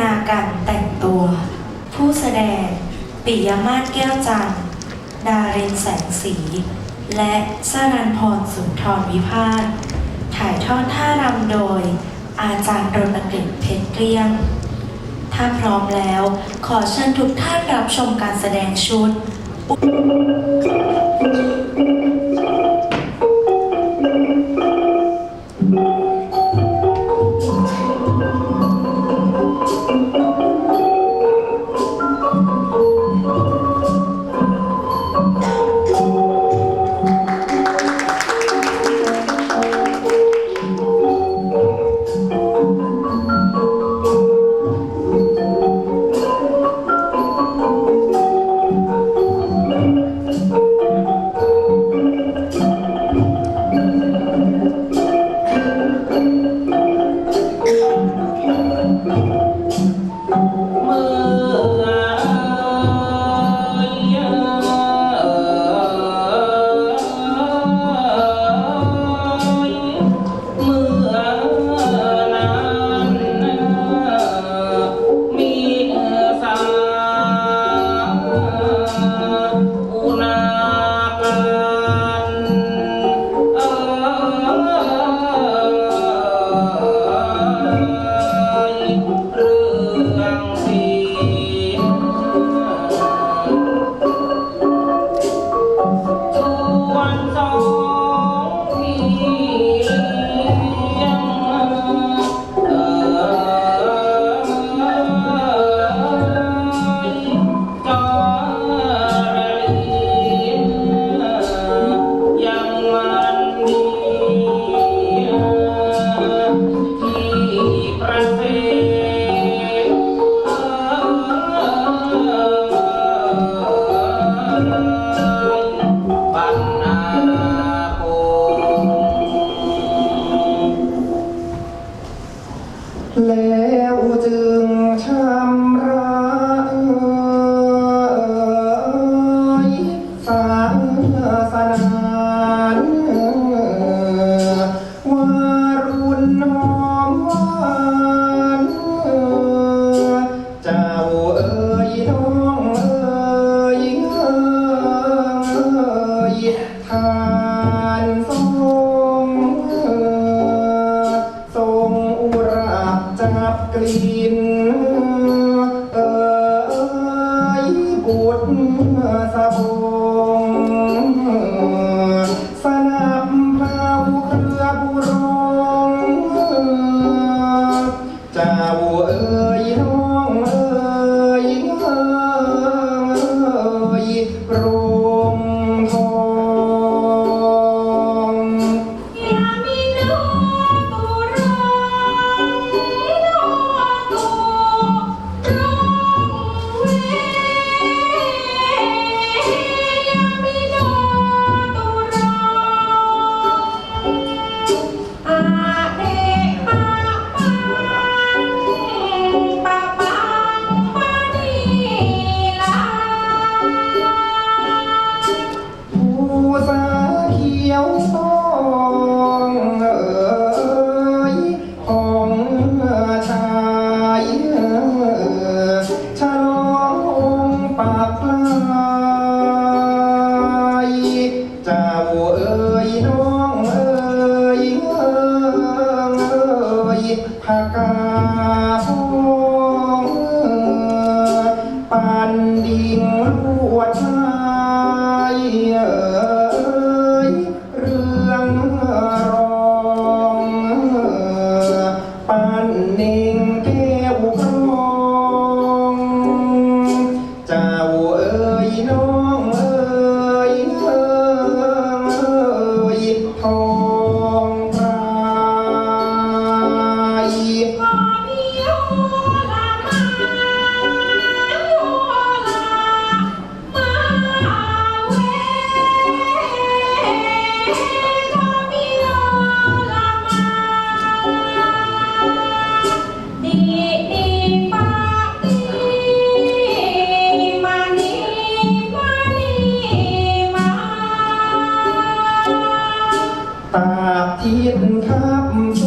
นาการแต่งตัว ผู้แสดง ปิยมาศแก้วจันดาเรนแสงสี และสรันพรสุนทรวิภาสถ่ายทอดท่ารำโดย อาจารย์รณกฤษเพชรเกลี้ยง ถ้าพร้อมแล้ว ขอเชิญทุกท่านรับชมการแสดงชุด Thank you. แล้วจึงใชา เจ้าเอ๋ยน้องเอ๋ยเอ๋ยพากา จี๊ดครับ